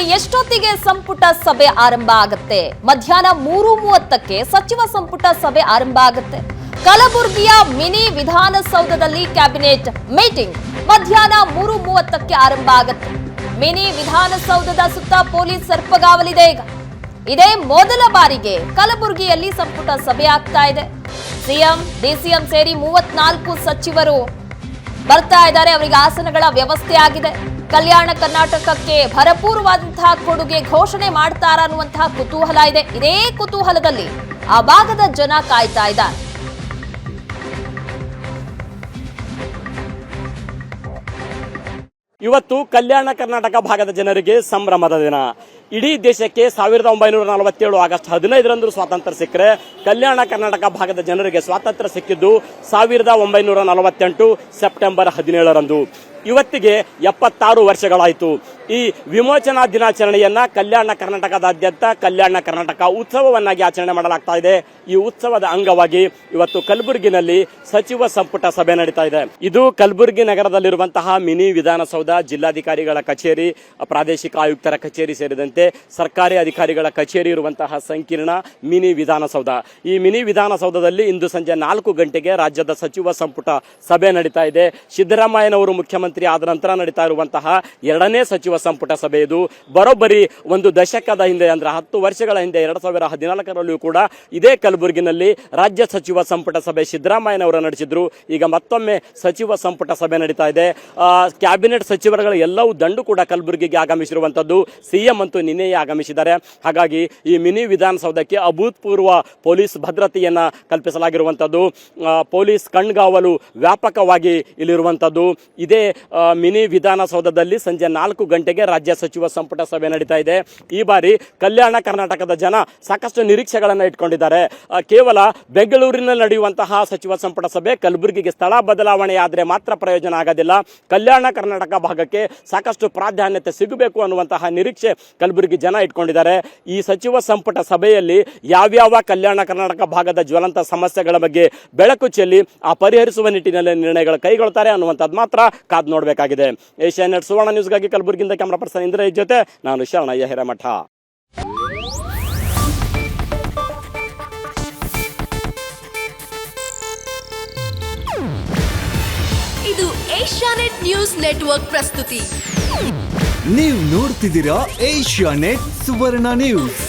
ಕಲಬುರಗಿಯಲ್ಲಿ ಎಷ್ಟೊತ್ತಿಗೆ ಸಂಪುಟ ಸಭೆ ಆರಂಭ ಆಗುತ್ತೆ? ಮಧ್ಯಾಹ್ನ ಮೂರು ಮೂವತ್ತಕ್ಕೆ ಸಚಿವ ಸಂಪುಟ ಸಭೆ ಆರಂಭ ಆಗುತ್ತೆ. ಕಲಬುರಗಿಯ ಮಿನಿ ವಿಧಾನಸೌಧದಲ್ಲಿ ಕ್ಯಾಬಿನೆಟ್ ಮೀಟಿಂಗ್ ಮಧ್ಯಾಹ್ನ ಮೂರು ಮೂವತ್ತಕ್ಕೆ ಆರಂಭ ಆಗುತ್ತೆ. ಮಿನಿ ವಿಧಾನಸೌಧದ ಸುತ್ತ ಪೊಲೀಸ್ ಸರ್ಪಗಾವಲಿದೆ ಈಗ. ಇದೇ ಮೊದಲ ಬಾರಿಗೆ ಕಲಬುರಗಿಯಲ್ಲಿ ಸಂಪುಟ ಸಭೆ ಆಗ್ತಾ ಇದೆ. ಸಿಎಂ, ಡಿಸಿಎಂ ಸೇರಿ ಮೂವತ್ನಾಲ್ಕು ಸಚಿವರು ಬರ್ತಾ ಇದ್ದಾರೆ. ಅವರಿಗೆ ಆಸನಗಳ ವ್ಯವಸ್ಥೆ ಆಗಿದೆ. ಕಲ್ಯಾಣ ಕರ್ನಾಟಕಕ್ಕೆ ಭರಪೂರವಾದಂತಹ ಕೊಡುಗೆ ಘೋಷಣೆ ಮಾಡ್ತಾರ ಅನ್ನುವಂತಹ ಕುತೂಹಲ ಇದೆ. ಇದೇ ಕುತೂಹಲದಲ್ಲಿ ಆ ಭಾಗದ ಜನ ಕಾಯ್ತಾ ಇದ್ದಾರೆ. ಇವತ್ತು ಕಲ್ಯಾಣ ಕರ್ನಾಟಕ ಭಾಗದ ಜನರಿಗೆ ಸಂಭ್ರಮದ ದಿನ. ಇಡೀ ದೇಶಕ್ಕೆ ಸಾವಿರದ ಒಂಬೈನೂರ ನಲವತ್ತೇಳು ಆಗಸ್ಟ್ ಹದಿನೈದರಂದು ಸ್ವಾತಂತ್ರ್ಯ ಸಿಕ್ಕರೆ, ಕಲ್ಯಾಣ ಕರ್ನಾಟಕ ಭಾಗದ ಜನರಿಗೆ ಸ್ವಾತಂತ್ರ್ಯ ಸಿಕ್ಕಿದ್ದು ಸಾವಿರದ ಒಂಬೈನೂರ ನಲವತ್ತೆಂಟು ಸೆಪ್ಟೆಂಬರ್ ಹದಿನೇಳರಂದು. ಇವತ್ತಿಗೆ ಎಪ್ಪತ್ತಾರು ವರ್ಷಗಳಾಯಿತು. ಈ ವಿಮೋಚನಾ ದಿನಾಚರಣೆಯನ್ನ ಕಲ್ಯಾಣ ಕರ್ನಾಟಕದಾದ್ಯಂತ ಕಲ್ಯಾಣ ಕರ್ನಾಟಕ ಉತ್ಸವವನ್ನಾಗಿ ಆಚರಣೆ ಮಾಡಲಾಗ್ತಾ ಇದೆ. ಈ ಉತ್ಸವದ ಅಂಗವಾಗಿ ಇವತ್ತು ಕಲಬುರಗಿನಲ್ಲಿ ಸಚಿವ ಸಂಪುಟ ಸಭೆ ನಡೀತಾ ಇದೆ. ಇದು ಕಲಬುರಗಿ ನಗರದಲ್ಲಿರುವಂತಹ ಮಿನಿ ವಿಧಾನಸೌಧ ಜಿಲ್ಲಾಧಿಕಾರಿಗಳ ಕಚೇರಿ, ಪ್ರಾದೇಶಿಕ ಆಯುಕ್ತರ ಕಚೇರಿ ಸೇರಿದಂತೆ ಸರ್ಕಾರಿ ಅಧಿಕಾರಿಗಳ ಕಚೇರಿ ಇರುವಂತಹ ಸಂಕೀರ್ಣ ಮಿನಿ ವಿಧಾನಸೌಧ. ಈ ಮಿನಿ ವಿಧಾನಸೌಧದಲ್ಲಿ ಇಂದು ಸಂಜೆ ನಾಲ್ಕು ಗಂಟೆಗೆ ರಾಜ್ಯದ ಸಚಿವ ಸಂಪುಟ ಸಭೆ ನಡೀತಾ ಇದೆ. ಸಿದ್ದರಾಮಯ್ಯನವರು ಮುಖ್ಯಮಂತ್ರಿ ಆದ ನಂತರ ನಡೀತಾ ಇರುವಂತಹ ಎರಡನೇ ಸಚಿವ ಸಂಪುಟ ಸಭೆ ಇದು. ಬರೋಬ್ಬರಿ ಒಂದು ದಶಕದ ಹಿಂದೆ ಅಂದ್ರೆ ಹತ್ತು ವರ್ಷಗಳ ಹಿಂದೆ ಎರಡ್ ಸಾವಿರ ಹದಿನಾಲ್ಕರಲ್ಲಿಯೂ ಕೂಡ ಇದೇ ಕಲಬುರಗಿನಲ್ಲಿ ರಾಜ್ಯ ಸಚಿವ ಸಂಪುಟ ಸಭೆ ಸಿದ್ದರಾಮಯ್ಯನವರು ನಡೆಸಿದ್ರು. ಈಗ ಮತ್ತೊಮ್ಮೆ ಸಚಿವ ಸಂಪುಟ ಸಭೆ ನಡೀತಾ ಇದೆ. ಕ್ಯಾಬಿನೆಟ್ ಸಚಿವರುಗಳ ಎಲ್ಲವೂ ದಂಡು ಕೂಡ ಕಲಬುರಗಿಗೆ ಆಗಮಿಸಿರುವಂತದ್ದು ಸಿಎಂ ಅಂತೂ ನಿನ್ನೆಯೇ ಆಗಮಿಸಿದ್ದಾರೆ. ಹಾಗಾಗಿ ಈ ಮಿನಿ ವಿಧಾನಸೌಧಕ್ಕೆ ಅಭೂತಪೂರ್ವ ಪೊಲೀಸ್ ಭದ್ರತೆಯನ್ನು ಕಲ್ಪಿಸಲಾಗಿರುವಂಥದ್ದು ಪೊಲೀಸ್ ಕಣ್ಗಾವಲು ವ್ಯಾಪಕವಾಗಿ ಇಲ್ಲಿರುವಂಥದ್ದು ಇದೇ ಮಿನಿ ವಿಧಾನಸೌಧದಲ್ಲಿ ಸಂಜೆ ನಾಲ್ಕು ಗಂಟೆಗೆ ರಾಜ್ಯ ಸಚಿವ ಸಂಪುಟ ಸಭೆ ನಡೀತಾ ಇದೆ. ಈ ಬಾರಿ ಕಲ್ಯಾಣ ಕರ್ನಾಟಕದ ಜನ ಸಾಕಷ್ಟು ನಿರೀಕ್ಷೆಗಳನ್ನು ಇಟ್ಕೊಂಡಿದ್ದಾರೆ. ಕೇವಲ ಬೆಂಗಳೂರಿನಲ್ಲಿ ನಡೆಯುವಂತಹ ಸಚಿವ ಸಂಪುಟ ಸಭೆ ಕಲಬುರಗಿಗೆ ಸ್ಥಳ ಬದಲಾವಣೆ ಆದರೆ ಮಾತ್ರ ಪ್ರಯೋಜನ ಆಗೋದಿಲ್ಲ. ಕಲ್ಯಾಣ ಕರ್ನಾಟಕ ಭಾಗಕ್ಕೆ ಸಾಕಷ್ಟು ಪ್ರಾಧಾನ್ಯತೆ ಸಿಗಬೇಕು ಅನ್ನುವಂತಹ ನಿರೀಕ್ಷೆ ಕಲಬುರಗಿ ಜನ ಇಟ್ಕೊಂಡಿದ್ದಾರೆ. ಈ ಸಚಿವ ಸಂಪುಟ ಸಭೆಯಲ್ಲಿ ಯಾವ್ಯಾವ ಕಲ್ಯಾಣ ಕರ್ನಾಟಕ ಭಾಗದ ಜ್ವಲಂತ ಸಮಸ್ಯೆಗಳ ಬಗ್ಗೆ ಬೆಳಕು ಚೆಲ್ಲಿ ಆ, ಪರಿಹರಿಸುವ ನಿಟ್ಟಿನಲ್ಲಿ ನಿರ್ಣಯಗಳು ಕೈಗೊಳ್ತಾರೆ ಅನ್ನುವಂಥದ್ದು ಮಾತ್ರ ಕಾದು ನೋಡಬೇಕಾಗಿದೆ. ಏಷ್ಯಾ ನೆಟ್ ಸುವರ್ಣ ನ್ಯೂಸ್ಗಾಗಿ ಕಲಬುರಗಿಯಿಂದ ಕ್ಯಾಮ್ರಾ ಪರ್ಸನ್ ಇಂದ್ರ ಜೊತೆ ನಾನು ಶರಣಯ್ಯ ಹಿರೇಮಠ. ಇದು ಏಷ್ಯಾನೆಟ್ ನ್ಯೂಸ್ ನೆಟ್ವರ್ಕ್ ಪ್ರಸ್ತುತಿ. ನೀವು ನೋಡ್ತಿದ್ದೀರಾ ಏಷ್ಯಾ ನೆಟ್ ಸುವರ್ಣ ನ್ಯೂಸ್.